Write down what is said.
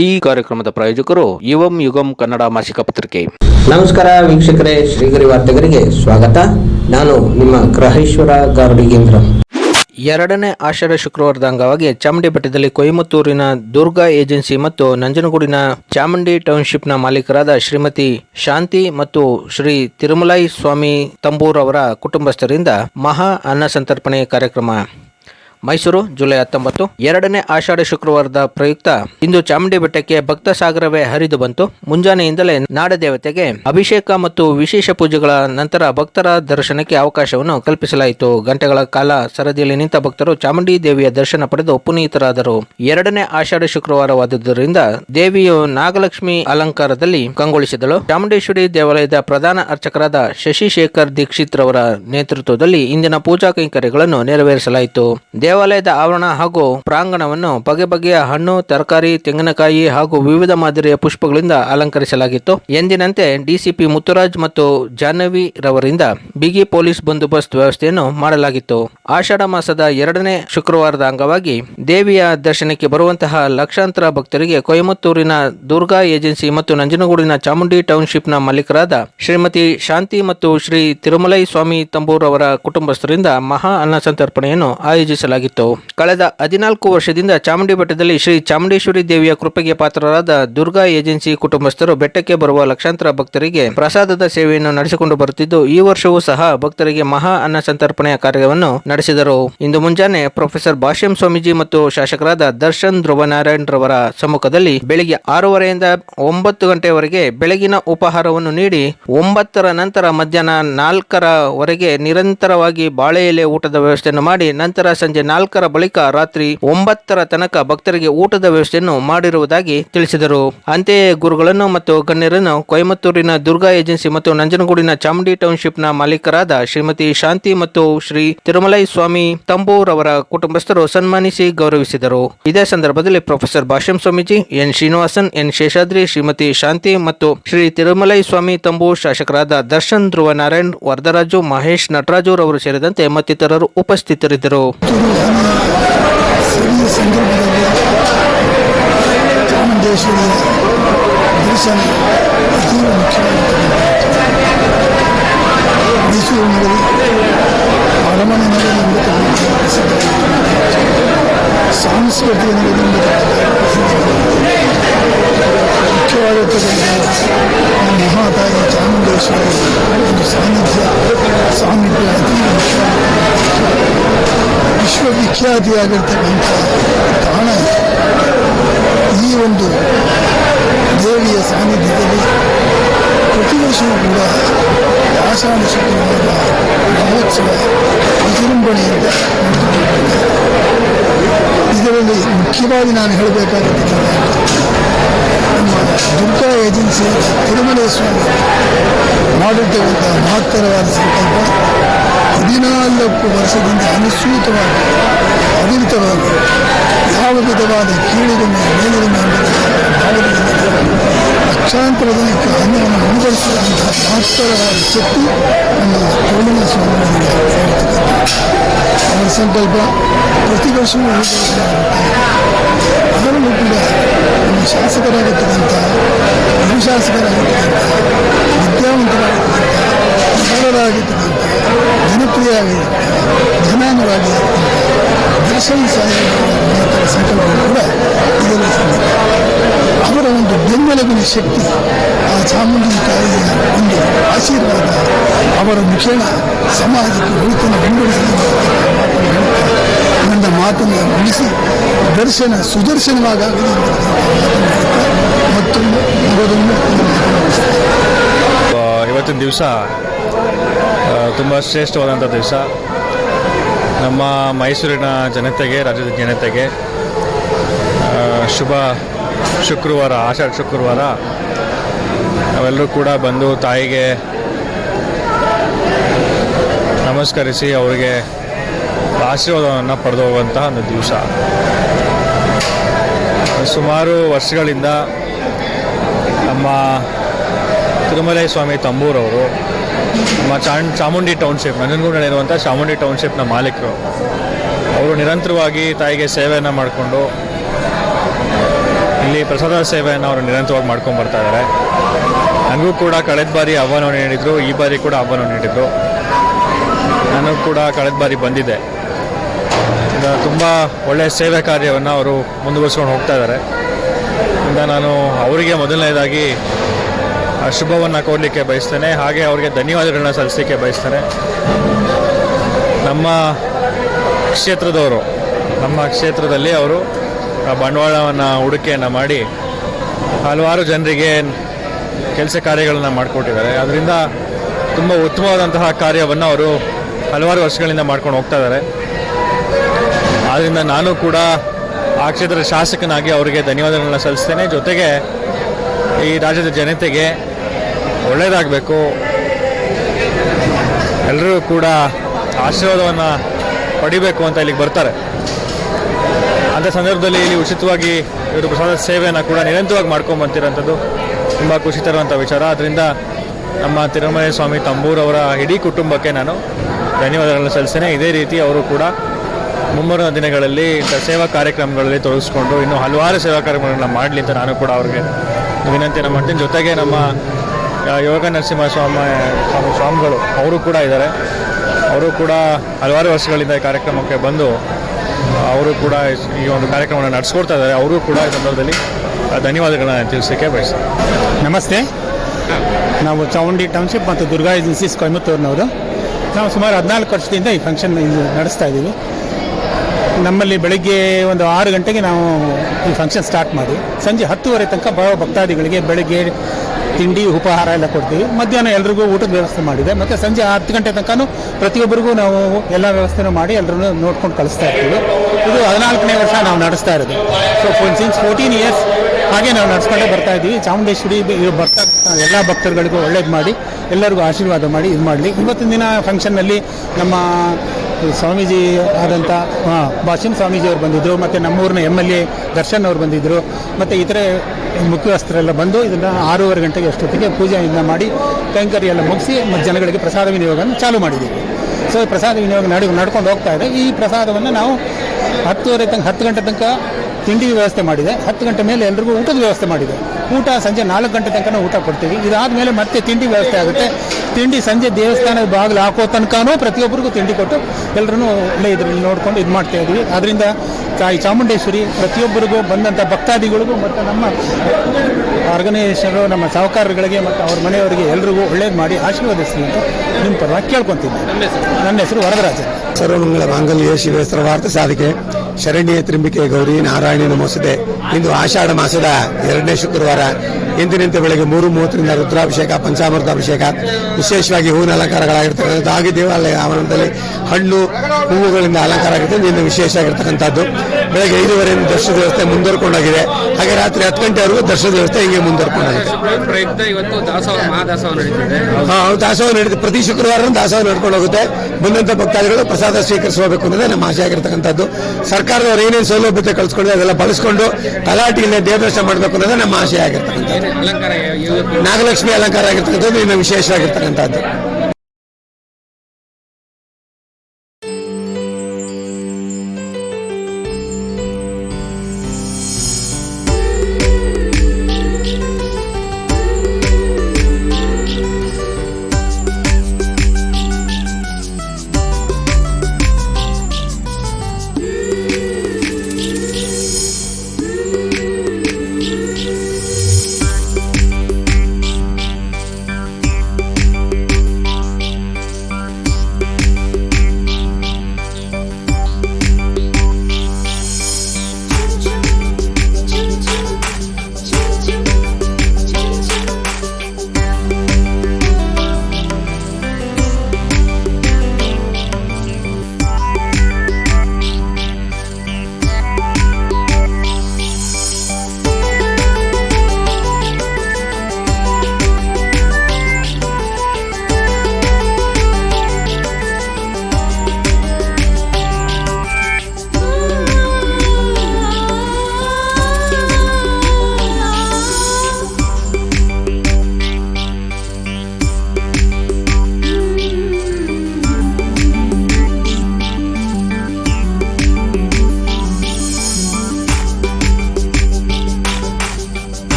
ಈ ಕಾರ್ಯಕ್ರಮದ ಪ್ರಾಯೋಜಕರು ಯುವಂ ಯುಗಂ ಕನ್ನಡ ಮಾಸಿಕ ಪತ್ರಿಕೆ. ನಮಸ್ಕಾರ ವೀಕ್ಷಕರೇ ಶ್ರೀಗರಿ ವಾರ್ತೆಗರಿಗೆ ಸ್ವಾಗತ. ನಾನು ನಿಮ್ಮ ಗ್ರಹೇಶ್ವರ ಗಾರ್ಡಿಗೇಂದ್ರ ಎರಡನೇ ಆಷಾಢ ಶುಕ್ರವಾರದ ಅಂಗವಾಗಿ ಚಾಮುಂಡಿ ಬೆಟ್ಟದಲ್ಲಿ ಕೊಯಮತ್ತೂರಿನ ದುರ್ಗಾ ಏಜೆನ್ಸಿ ಮತ್ತು ನಂಜನಗೂಡಿನ ಚಾಮುಂಡಿ ಟೌನ್ಶಿಪ್ನ ಮಾಲೀಕರಾದ ಶ್ರೀಮತಿ ಶಾಂತಿ ಮತ್ತು ಶ್ರೀ ತಿರುಮಲಾಯಿ ಸ್ವಾಮಿ ತಂಬೂರ್ ಅವರ ಕುಟುಂಬಸ್ಥರಿಂದ ಮಹಾ ಅನ್ನ ಸಂತರ್ಪಣೆ ಕಾರ್ಯಕ್ರಮ ಮೈಸೂರು ಜುಲೈ ಹತ್ತೊಂಬತ್ತು. ಎರಡನೇ ಆಷಾಢ ಶುಕ್ರವಾರದ ಪ್ರಯುಕ್ತ ಇಂದು ಚಾಮುಂಡಿ ಬೆಟ್ಟಕ್ಕೆ ಭಕ್ತ ಸಾಗರವೇ ಹರಿದು ಬಂತು. ಮುಂಜಾನೆಯಿಂದಲೇ ನಾಡದೇವತೆಗೆ ಅಭಿಷೇಕ ಮತ್ತು ವಿಶೇಷ ಪೂಜೆಗಳ ನಂತರ ಭಕ್ತರ ದರ್ಶನಕ್ಕೆ ಅವಕಾಶವನ್ನು ಕಲ್ಪಿಸಲಾಯಿತು. ಗಂಟೆಗಳ ಕಾಲ ಸರದಿಯಲ್ಲಿ ನಿಂತ ಭಕ್ತರು ಚಾಮುಂಡಿ ದೇವಿಯ ದರ್ಶನ ಪಡೆದು ಪುನೀತರಾದರು. ಎರಡನೇ ಆಷಾಢ ಶುಕ್ರವಾರವಾದುದರಿಂದ ದೇವಿಯು ನಾಗಲಕ್ಷ್ಮಿ ಅಲಂಕಾರದಲ್ಲಿ ಕಂಗೊಳಿಸಿದಳು. ಚಾಮುಂಡೇಶ್ವರಿ ದೇವಾಲಯದ ಪ್ರಧಾನ ಅರ್ಚಕರಾದ ಶಶಿಶೇಖರ್ ದೀಕ್ಷಿತ್ ರವರ ನೇತೃತ್ವದಲ್ಲಿ ಇಂದಿನ ಪೂಜಾ ಕೈಂಕರ್ಯಗಳನ್ನು ನೆರವೇರಿಸಲಾಯಿತು. ದೇವಾಲಯದ ಆವರಣ ಹಾಗೂ ಪ್ರಾಂಗಣವನ್ನು ಬಗೆ ಬಗೆಯ ಹಣ್ಣು, ತರಕಾರಿ, ತೆಂಗಿನಕಾಯಿ ಹಾಗೂ ವಿವಿಧ ಮಾದರಿಯ ಪುಷ್ಪಗಳಿಂದ ಅಲಂಕರಿಸಲಾಗಿತ್ತು. ಎಂದಿನಂತೆ ಡಿಸಿಪಿ ಮುತ್ತುರಾಜ್ ಮತ್ತು ಜಾಹ್ನವಿ ರವರಿಂದ ಬಿಗಿ ಪೊಲೀಸ್ ಬಂದೋಬಸ್ತ್ ವ್ಯವಸ್ಥೆಯನ್ನು ಮಾಡಲಾಗಿತ್ತು. ಆಷಾಢ ಮಾಸದ ಎರಡನೇ ಶುಕ್ರವಾರದ ಅಂಗವಾಗಿ ದೇವಿಯ ದರ್ಶನಕ್ಕೆ ಬರುವಂತಹ ಲಕ್ಷಾಂತರ ಭಕ್ತರಿಗೆ ಕೊಯಮತ್ತೂರಿನ ದುರ್ಗಾ ಏಜೆನ್ಸಿ ಮತ್ತು ನಂಜನಗೂಡಿನ ಚಾಮುಂಡಿ ಟೌನ್ಶಿಪ್ನ ಮಾಲೀಕರಾದ ಶ್ರೀಮತಿ ಶಾಂತಿ ಮತ್ತು ಶ್ರೀ ತಿರುಮಲೈ ಸ್ವಾಮಿ ತಂಬೂರ್ ಅವರ ಕುಟುಂಬಸ್ಥರಿಂದ ಮಹಾ ಅನ್ನ ಸಂತರ್ಪಣೆಯನ್ನು ಕಳೆದ ಹದಿನಾಲ್ಕು ವರ್ಷದಿಂದ ಚಾಮುಂಡಿ ಬೆಟ್ಟದಲ್ಲಿ ಶ್ರೀ ಚಾಮುಂಡೇಶ್ವರಿ ದೇವಿಯ ಕೃಪೆಗೆ ಪಾತ್ರರಾದ ದುರ್ಗಾ ಏಜೆನ್ಸಿ ಕುಟುಂಬಸ್ಥರು ಬೆಟ್ಟಕ್ಕೆ ಬರುವ ಲಕ್ಷಾಂತರ ಭಕ್ತರಿಗೆ ಪ್ರಸಾದದ ಸೇವೆಯನ್ನು ನಡೆಸಿಕೊಂಡು ಬರುತ್ತಿದ್ದು, ಈ ವರ್ಷವೂ ಸಹ ಭಕ್ತರಿಗೆ ಮಹಾ ಅನ್ನ ಸಂತರ್ಪಣೆಯ ಕಾರ್ಯವನ್ನು ನಡೆಸಿದರು. ಇಂದು ಮುಂಜಾನೆ ಪ್ರೊಫೆಸರ್ ಭಾಷ್ಯಂ ಸ್ವಾಮೀಜಿ ಮತ್ತು ಶಾಸಕರಾದ ದರ್ಶನ್ ಧ್ರುವನಾರಾಯಣ್ ರವರ ಸಮ್ಮುಖದಲ್ಲಿ ಬೆಳಿಗ್ಗೆ ಆರೂವರೆಯಿಂದ ಒಂಬತ್ತು ಗಂಟೆಯವರೆಗೆ ಬೆಳಗಿನ ಉಪಹಾರವನ್ನು ನೀಡಿ, ಒಂಬತ್ತರ ನಂತರ ಮಧ್ಯಾಹ್ನ ನಾಲ್ಕರವರೆಗೆ ನಿರಂತರವಾಗಿ ಬಾಳೆ ಎಲೆ ಊಟದ ವ್ಯವಸ್ಥೆಯನ್ನು ಮಾಡಿ, ನಂತರ ಸಂಜೆ ನಾಲ್ಕರ ಬಳಿಕ ರಾತ್ರಿ ಒಂಬತ್ತರ ತನಕ ಭಕ್ತರಿಗೆ ಊಟದ ವ್ಯವಸ್ಥೆಯನ್ನು ಮಾಡಿರುವುದಾಗಿ ತಿಳಿಸಿದರು. ಅಂತೆಯೇ ಗುರುಗಳನ್ನು ಮತ್ತು ಗಣ್ಯರನ್ನು ಕೊಯಮತ್ತೂರಿನ ದುರ್ಗಾ ಏಜೆನ್ಸಿ ಮತ್ತು ನಂಜನಗೂಡಿನ ಚಾಮುಂಡಿ ಟೌನ್ಶಿಪ್ನ ಮಾಲೀಕರಾದ ಶ್ರೀಮತಿ ಶಾಂತಿ ಮತ್ತು ಶ್ರೀ ತಿರುಮಲೈ ಸ್ವಾಮಿ ತಂಬೂರ್ ಅವರ ಕುಟುಂಬಸ್ಥರು ಸನ್ಮಾನಿಸಿ ಗೌರವಿಸಿದರು. ಇದೇ ಸಂದರ್ಭದಲ್ಲಿ professor Bhashyam Swamiji, N Srinivasan, N Seshadri, Shrimati Shanti ಮತ್ತು ಶ್ರೀ ತಿರುಮಲೈ ಸ್ವಾಮಿ ತಂಬೂ ಶಾಸಕರಾದ ದರ್ಶನ್ ಧ್ರುವ ನಾರಾಯಣ್ ವರದರಾಜು ಮಹೇಶ್ ನಟರಾಜು ರವರು ಸೇರಿದಂತೆ ಮತ್ತಿತರರು ಉಪಸ್ಥಿತರಿದ್ದರು. சிறிய சந்தர்ப்பத்தில் காமண்டேஸ்வரி தரிசனம் அதீவ முக்கியமாக மைசூரினுடைய அரமணை நகரம் என்பது பிரசித்தமாக சாம்ஸ்கிருத்திக நகரம் என்பது பிரசித்தமாக ಈ ಸಂದರ್ಭದಲ್ಲಿ ಚಾಮುಂಡೇಶ್ವರಿಯ ದರ್ಶನ ಅತೀವ ಮುಖ್ಯವಾಗಿರ್ತಕ್ಕಂಥ ಮೈಸೂರು ನಗರಿ ಅರಮನೆ ನಗರಿ ಎಂದು ಕರೆಯುತ್ತಾರೆ ಪ್ರಸಿದ್ಧವಾಗಿರ್ತಕ್ಕಂಥ ಸಾಂಸ್ಕೃತಿಕ ನಗರಿ ಎಂದು ಕರೆಯುತ್ತಾರೆ ಮುಖ್ಯವಾಗಿರ್ತಕ್ಕಂಥ ಆ ಮಹಾತಾಯಿ ಚಾಮುಂಡೇಶ್ವರಿ ಒಂದು ಸಾನ್ನಿಧ್ಯ ಸಾಮೀಪ್ಯ ಅತೀವ ಮುಖ್ಯವಾಗಿರ್ತಕ್ಕಂಥ ವಿಶ್ವವಿಖ್ಯಾತಿಯಾಗಿರ್ತಕ್ಕಂಥ ತಾಣ ಇದು. ಈ ಒಂದು ದೇವಿಯ ಸಾನ್ನಿಧ್ಯದಲ್ಲಿ ಪ್ರತಿ ವರ್ಷವೂ ಕೂಡ ಆಷಾಢ ಶುಕ್ರವಾರ ಮಹೋತ್ಸವ ವಿಜೃಂಭಣೆಯಿಂದ ನಡೆದುಕೊಂಡಿದೆ. ಇದರಲ್ಲಿ ಮುಖ್ಯವಾಗಿ ನಾನು ಹೇಳಬೇಕಾಗಿರ್ತಕ್ಕಂಥ ನಮ್ಮ ದುರ್ಗಾ ಏಜೆನ್ಸಿ ತಿರುಮಲ ಸ್ವಾಮಿ ಮಾಡಿರ್ತಕ್ಕಂಥ ಮಹತ್ತರವಾದ ಸಂಕಲ್ಪ ಹದಿನಾಲ್ಕು ವರ್ಷದಿಂದ ಅನುಸೂತವಾಗಿ ಅವಿರತವಾಗಿ ಯಾವ ವಿಧವಾದ ಕೀಳಿಗೊಮ್ಮೆ ಮೇಲಿಗೊಮ್ಮೆ ಎಂಬ ಭಾವನೆಯಿಂದ ಲಕ್ಷಾಂತರ ಜನಕ್ಕೆ ಅನ್ನವನ್ನು ಉಣಬಡಿಸಿದಂತಹ ಮಹತ್ತರವಾದ ಶಕ್ತಿ ನಮ್ಮ ತಿರುಮಲ ಸ್ವಾಮಿಗಳಿಗೆ ಇರತಕ್ಕಂಥ ಅವರ ಸಂಕಲ್ಪ ಪ್ರತಿ ವರ್ಷವೂ ಈಡೇರಿಸಲಾಗುತ್ತೆ ಅದರಲ್ಲೂ ಕೂಡ ನಮ್ಮ ಶಾಸಕರಾಗಿರ್ತಕ್ಕಂಥ ಯುವಶಾಸಕರಾಗಿರ್ತಕ್ಕಂಥ ವಿದ್ಯಾವಂತರಾಗಿರ್ತಕ್ಕಂಥ ಸರಳರಾಗಿರ್ತಕ್ಕಂಥ ಜನಪ್ರಿಯವಾಗಿರ್ತಕ್ಕಂಥ ಜನಾನುರಾಗಿರ್ತಕ್ಕಂಥ ದರ್ಶನ ಸಾಹಿತ್ಯ ಸಂಕಲ್ಪ ಕೂಡ ಇದರಲ್ಲಿ ಅವರ ಒಂದು ಬೆಂಬಲವಿನ ಶಕ್ತಿ, ಆ ಚಾಮುಂಡಿ ತಾಯಿಯ ಒಂದು ಆಶೀರ್ವಾದ ಅವರ ಮುಖೇಣ ಸಮಾಜಕ್ಕೆ ಒಳಿತನ್ನು ಬೆಂಬಲಿಸಲು ನನ್ನ ಮಾತನ್ನು ಮುಗಿಸಿ ದರ್ಶನ, ಸುದರ್ಶನವಾಗಲಿ ಮತ್ತೊಂದು ಇವತ್ತಿನ ದಿವಸ ತುಂಬ ಶ್ರೇಷ್ಠವಾದಂಥ ದಿವಸ ನಮ್ಮ ಮೈಸೂರಿನ ಜನತೆಗೆ, ರಾಜ್ಯದ ಜನತೆಗೆ ಶುಭ ಶುಕ್ರವಾರ, ಆಷಾಢ ಶುಕ್ರವಾರ. ನಾವೆಲ್ಲರೂ ಕೂಡ ಬಂದು ತಾಯಿಗೆ ನಮಸ್ಕರಿಸಿ ಅವರಿಗೆ ಆಶೀರ್ವಾದವನ್ನು ಪಡೆದು ಹೋಗುವಂತಹ ಒಂದು ದಿವಸ. ಸುಮಾರು ವರ್ಷಗಳಿಂದ ನಮ್ಮ ತಿರುಮಲೈ ಸ್ವಾಮಿ ತಂಬೂರವರು, ನಮ್ಮ ಚಾಣ್, ಚಾಮುಂಡಿ ಟೌನ್ಶಿಪ್ ನಂಜನಗೂಡಿನಲ್ಲಿರುವಂಥ ಚಾಮುಂಡಿ ಟೌನ್ಶಿಪ್ನ ಮಾಲೀಕರು. ಅವರು ನಿರಂತರವಾಗಿ ತಾಯಿಗೆ ಸೇವೆಯನ್ನು ಮಾಡಿಕೊಂಡು, ಇಲ್ಲಿ ಪ್ರಸಾದ ಸೇವೆಯನ್ನು ಅವರು ನಿರಂತರವಾಗಿ ಮಾಡ್ಕೊಂಡು ಬರ್ತಾ ಇದ್ದಾರೆ ನನಗೂ ಕೂಡ ಕಳೆದ ಬಾರಿ ಆಹ್ವಾನವನ್ನು ನೀಡಿದರು, ಈ ಬಾರಿ ಕೂಡ ಆಹ್ವಾನವನ್ನು ನೀಡಿದರು. ನಾನು ಕೂಡ ಕಳೆದ ಬಾರಿ ಬಂದಿದ್ದೆ ತುಂಬ ಒಳ್ಳೆಯ ಸೇವೆ ಕಾರ್ಯವನ್ನು ಅವರು ಮುಂದುವರಿಸ್ಕೊಂಡು ಹೋಗ್ತಾ ಇದ್ದಾರೆ ಇಂದ ನಾನು ಅವರಿಗೆ ಮೊದಲನೇದಾಗಿ ಶುಭವನ್ನು ಕೋರಲಿಕ್ಕೆ ಬಯಸ್ತೇನೆ. ಹಾಗೆ ಅವರಿಗೆ ಧನ್ಯವಾದಗಳನ್ನ ಸಲ್ಲಿಸಲಿಕ್ಕೆ ಬಯಸ್ತೇನೆ. ನಮ್ಮ ಕ್ಷೇತ್ರದವರು, ನಮ್ಮ ಕ್ಷೇತ್ರದಲ್ಲಿ ಅವರು ಬಂಡವಾಳವನ್ನು ಹೂಡಿಕೆಯನ್ನು ಮಾಡಿ ಹಲವಾರು ಜನರಿಗೆ ಕೆಲಸ ಕಾರ್ಯಗಳನ್ನು ಮಾಡಿಕೊಟ್ಟಿದ್ದಾರೆ. ಅದರಿಂದ ತುಂಬ ಉತ್ತಮವಾದಂತಹ ಕಾರ್ಯವನ್ನು ಅವರು ಹಲವಾರು ವರ್ಷಗಳಿಂದ ಮಾಡ್ಕೊಂಡು ಹೋಗ್ತಾ ಇದ್ದಾರೆ. ಆದ್ದರಿಂದ ನಾನು ಕೂಡ ಆ ಕ್ಷೇತ್ರದ ಶಾಸಕನಾಗಿ ಅವರಿಗೆ ಧನ್ಯವಾದಗಳನ್ನ ಸಲ್ಲಿಸ್ತೇನೆ. ಜೊತೆಗೆ ಈ ರಾಜ್ಯದ ಜನತೆಗೆ ಒಳ್ಳೆಯದಾಗಬೇಕು ಎಲ್ಲರೂ ಕೂಡ ಆಶೀರ್ವಾದವನ್ನು ಪಡಿಬೇಕು ಅಂತ ಇಲ್ಲಿಗೆ ಬರ್ತಾರೆ. ಅಂಥ ಸಂದರ್ಭದಲ್ಲಿ ಇಲ್ಲಿ ಉಚಿತವಾಗಿ ಇವರು ಪ್ರಸಾದ ಸೇವೆಯನ್ನು ಕೂಡ ನಿರಂತರವಾಗಿ ಮಾಡ್ಕೊಂಬಂತಿರೋಂಥದ್ದು ತುಂಬ ಖುಷಿ ತರುವಂಥ ವಿಚಾರ. ಅದರಿಂದ ನಮ್ಮ ತಿರುಮಲ ಸ್ವಾಮಿ ತಂಬೂರವರ ಇಡೀ ಕುಟುಂಬಕ್ಕೆ ನಾನು ಧನ್ಯವಾದಗಳನ್ನು ಸಲ್ಲಿಸ್ತೇನೆ. ಇದೇ ರೀತಿ ಅವರು ಕೂಡ ಮುಂಬರುವ ದಿನಗಳಲ್ಲಿ ಇಂಥ ಸೇವಾ ಕಾರ್ಯಕ್ರಮಗಳಲ್ಲಿ ತೊಡಗಿಸ್ಕೊಂಡು ಇನ್ನೂ ಹಲವಾರು ಸೇವಾ ಕಾರ್ಯಕ್ರಮಗಳನ್ನು ಮಾಡಲಿ ಅಂತ ನಾನು ಕೂಡ ಅವ್ರಿಗೆ ವಿನಂತಿಯನ್ನು ಮಾಡ್ತೀನಿ. ಜೊತೆಗೆ ನಮ್ಮ ಯೋಗ ನರಸಿಂಹ ಸ್ವಾಮಿ ಸ್ವಾಮಿ ಸ್ವಾಮಿಗಳು, ಅವರು ಕೂಡ ಇದ್ದಾರೆ. ಅವರು ಕೂಡ ಹಲವಾರು ವರ್ಷಗಳಿಂದ ಈ ಕಾರ್ಯಕ್ರಮಕ್ಕೆ ಬಂದು, ಅವರು ಕೂಡ ಈ ಒಂದು ಕಾರ್ಯಕ್ರಮವನ್ನು ನಡೆಸ್ಕೊಡ್ತಾ ಇದ್ದಾರೆ. ಅವರು ಕೂಡ ಈ ಸಂದರ್ಭದಲ್ಲಿ ಧನ್ಯವಾದಗಳನ್ನ ತಿಳಿಸೋಕ್ಕೆ ಬಯಸ್ತಾರೆ ನಮಸ್ತೆ. ನಾವು ಚೌಂಡಿ ಟೌನ್ಶಿಪ್ ಮತ್ತು ದುರ್ಗಾ ಏಜೆನ್ಸೀಸ್ ಕೊಯಮತ್ತೂರಿನವರು. ನಾವು ಸುಮಾರು ಹದಿನಾಲ್ಕು ವರ್ಷದಿಂದ ಈ ಫಂಕ್ಷನ್ ನಡೆಸ್ತಾ ಇದ್ದೀವಿ. ನಮ್ಮಲ್ಲಿ ಬೆಳಗ್ಗೆ ಒಂದು ಆರು ಗಂಟೆಗೆ ನಾವು ಈ ಫಂಕ್ಷನ್ ಸ್ಟಾರ್ಟ್ ಮಾಡಿ ಸಂಜೆ ಹತ್ತುವರೆ ತನಕ ಬಹಳ ಭಕ್ತಾದಿಗಳಿಗೆ ಬೆಳಗ್ಗೆ ತಿಂಡಿ ಉಪಹಾರ ಎಲ್ಲ ಕೊಡ್ತೀವಿ. ಮಧ್ಯಾಹ್ನ ಎಲ್ರಿಗೂ ಊಟದ ವ್ಯವಸ್ಥೆ ಮಾಡಿದೆ. ಮತ್ತು ಸಂಜೆ ಹತ್ತು ಗಂಟೆ ತನಕನೂ ಪ್ರತಿಯೊಬ್ಬರಿಗೂ ನಾವು ಎಲ್ಲ ವ್ಯವಸ್ಥೆನೂ ಮಾಡಿ ಎಲ್ಲರೂ ನೋಡ್ಕೊಂಡು ಕಳಿಸ್ತಾ ಇರ್ತೀವಿ. ಇದು ಹದಿನಾಲ್ಕನೇ ವರ್ಷ ನಾವು ನಡೆಸ್ತಾ ಇರೋದು. ಸೊ ಸಿನ್ಸ್ ಫೋರ್ಟೀನ್ ಇಯರ್ಸ್ ಹಾಗೆ ನಾವು ನಡ್ಸ್ಕೊಂಡೇ ಬರ್ತಾ ಇದ್ದೀವಿ. ಚಾಮುಂಡೇಶ್ವರಿ ಬರ್ತಾ ಎಲ್ಲ ಭಕ್ತರುಗಳಿಗೂ ಒಳ್ಳೇದು ಮಾಡಿ, ಎಲ್ಲರಿಗೂ ಆಶೀರ್ವಾದ ಮಾಡಿ ಇದು ಮಾಡಲಿ. ಇವತ್ತಿನ ದಿನ ಫಂಕ್ಷನ್ನಲ್ಲಿ ನಮ್ಮ ಸ್ವಾಮೀಜಿ ಆದಂಥ ಭಾಷಿಮ್ ಸ್ವಾಮೀಜಿ ಅವರು ಬಂದಿದ್ದರು ಮತ್ತು ನಮ್ಮೂರಿನ ಎಂ ಎಲ್ ಎ ದರ್ಶನ್ ಅವರು ಬಂದಿದ್ದರು ಮತ್ತು ಇತರೆ ಮುಖ್ಯಸ್ಥರೆಲ್ಲ ಬಂದು ಇದನ್ನು ಆರೂವರೆ ಗಂಟೆಗೆ ಅಷ್ಟೊತ್ತಿಗೆ ಪೂಜೆಯಿಂದ ಮಾಡಿ, ಕೈಂಕರ್ಯ ಮುಗಿಸಿ ಮತ್ತು ಜನಗಳಿಗೆ ಪ್ರಸಾದ ವಿನಿಯೋಗವನ್ನು ಚಾಲೂ ಮಾಡಿದ್ದೀವಿ. ಸೊ ಪ್ರಸಾದ ವಿನಿಯೋಗ ನಡೆ, ನಡ್ಕೊಂಡು ಹೋಗ್ತಾ ಇದೆ. ಈ ಪ್ರಸಾದವನ್ನು ನಾವು ಹತ್ತುವರೆ ತನಕ, ಹತ್ತು ಗಂಟೆ ತನಕ ತಿಂಡಿ ವ್ಯವಸ್ಥೆ ಮಾಡಿದೆ. ಹತ್ತು ಗಂಟೆ ಮೇಲೆ ಎಲ್ರಿಗೂ ಊಟದ ವ್ಯವಸ್ಥೆ ಮಾಡಿದೆ. ಊಟ ಸಂಜೆ ನಾಲ್ಕು ಗಂಟೆ ತನಕ ಊಟ ಕೊಡ್ತೀವಿ. ಇದಾದ ಮೇಲೆ ಮತ್ತೆ ತಿಂಡಿ ವ್ಯವಸ್ಥೆ ಆಗುತ್ತೆ. ತಿಂಡಿ ಸಂಜೆ ದೇವಸ್ಥಾನದ ಬಾಗಿಲು ಹಾಕೋ ತನಕನೂ ಪ್ರತಿಯೊಬ್ಬರಿಗೂ ತಿಂಡಿ ಕೊಟ್ಟು ಎಲ್ಲರೂ ಒಳ್ಳೆ ಇದರಲ್ಲಿ ನೋಡ್ಕೊಂಡು ಇದು ಮಾಡ್ತಾ ಇದ್ವಿ. ಅದರಿಂದ ತಾಯಿ ಚಾಮುಂಡೇಶ್ವರಿ ಪ್ರತಿಯೊಬ್ಬರಿಗೂ ಬಂದಂಥ ಭಕ್ತಾದಿಗಳಿಗೂ ಮತ್ತು ನಮ್ಮ ಆರ್ಗನೈಸೇಷನ್ಗಳು ನಮ್ಮ ಸಹಕಾರಗಳಿಗೆ ಮತ್ತು ಅವ್ರ ಮನೆಯವರಿಗೆ ಎಲ್ರಿಗೂ ಒಳ್ಳೇದು ಮಾಡಿ ಆಶೀರ್ವದಿಸಿ ಅಂತ ನಿಮ್ಮ ಪರವಾಗಿ ಕೇಳ್ಕೊತೀನಿ ನನ್ನ ಹೆಸರು? ವರದರಾಜ. ಸರ್ವಮಂಗಳ ಮಾಂಗಲ್ಯ ಶಿವ ಸರ್ವಾರ್ಥ ಸಾಧಿಕೆ. ಶರಣ್ಯ ತ್ರಿಂಬಿಕೆ ಗೌರಿ ನಾರಾಯಣ ಮಸೂದೆ ಇಂದು ಆಷಾಢ ಮಾಸದ ಎರಡನೇ ಶುಕ್ರವಾರ ಎಂದಿನಂತೆ ಬೆಳಗ್ಗೆ ಮೂರು ಮೂವತ್ತರಿಂದ ರುದ್ರಾಭಿಷೇಕ ಪಂಚಾಮೃತ ಅಭಿಷೇಕ ವಿಶೇಷವಾಗಿ ಹೂವಿನ ಅಲಂಕಾರಗಳಾಗಿರ್ತಕ್ಕಂಥದ್ದು. ಹಾಗೆ ದೇವಾಲಯ ಆವರಣದಲ್ಲಿ ಹಣ್ಣು ಹೂವುಗಳಿಂದ ಅಲಂಕಾರ ಆಗಿದೆ ಇನ್ನು ವಿಶೇಷ ಆಗಿರ್ತಕ್ಕಂಥದ್ದು. ಬೆಳಗ್ಗೆ ಐದುವರೆಯಿಂದ ದರ್ಶನ ವ್ಯವಸ್ಥೆ ಮುಂದುವರ್ಕೊಂಡೋಗಿದೆ. ಹಾಗೆ ರಾತ್ರಿ ಹತ್ತು ಗಂಟೆವರೆಗೂ ದರ್ಶನ ವ್ಯವಸ್ಥೆ ಹಿಂಗೆ ಮುಂದುವರ್ಕೊಂಡೋಗಿದೆ. ಇವತ್ತು ದಾಸೋಹ ನಡೆದು ಪ್ರತಿ ಶುಕ್ರವಾರ ದಾಸೋಹ ನಡ್ಕೊಂಡು ಹೋಗುತ್ತೆ ಬಂದಂತ ಭಕ್ತಾದಿಗಳು ಪ್ರಸಾದ ಸ್ವೀಕರಿಸಬೇಕು ಅನ್ನೋದೇ ನಮ್ಮ ಆಸೆ ಆಗಿರ್ತಕ್ಕಂಥದ್ದು. ಸರ್ಕಾರದವರು ಏನೇನು ಸೌಲಭ್ಯತೆ ಕಳಿಸ್ಕೊಂಡಿದೆ ಅದೆಲ್ಲ ಬಳಸ್ಕೊಂಡು ತಲಾಟಿಯಿಂದ ದೇವದರ್ಶನ ಮಾಡಬೇಕು ಅನ್ನೋದೇ ನಮ್ಮ ಆಶೆ ಆಗಿರ್ತಕ್ಕಂಥದ್ದು. ಅಲಂಕಾರ ನಾಗಲಕ್ಷ್ಮಿ ಅಲಂಕಾರ ಆಗಿರ್ತಕ್ಕಂಥದ್ದು ಇನ್ನು ವಿಶೇಷವಾಗಿರ್ತಕ್ಕಂಥದ್ದು.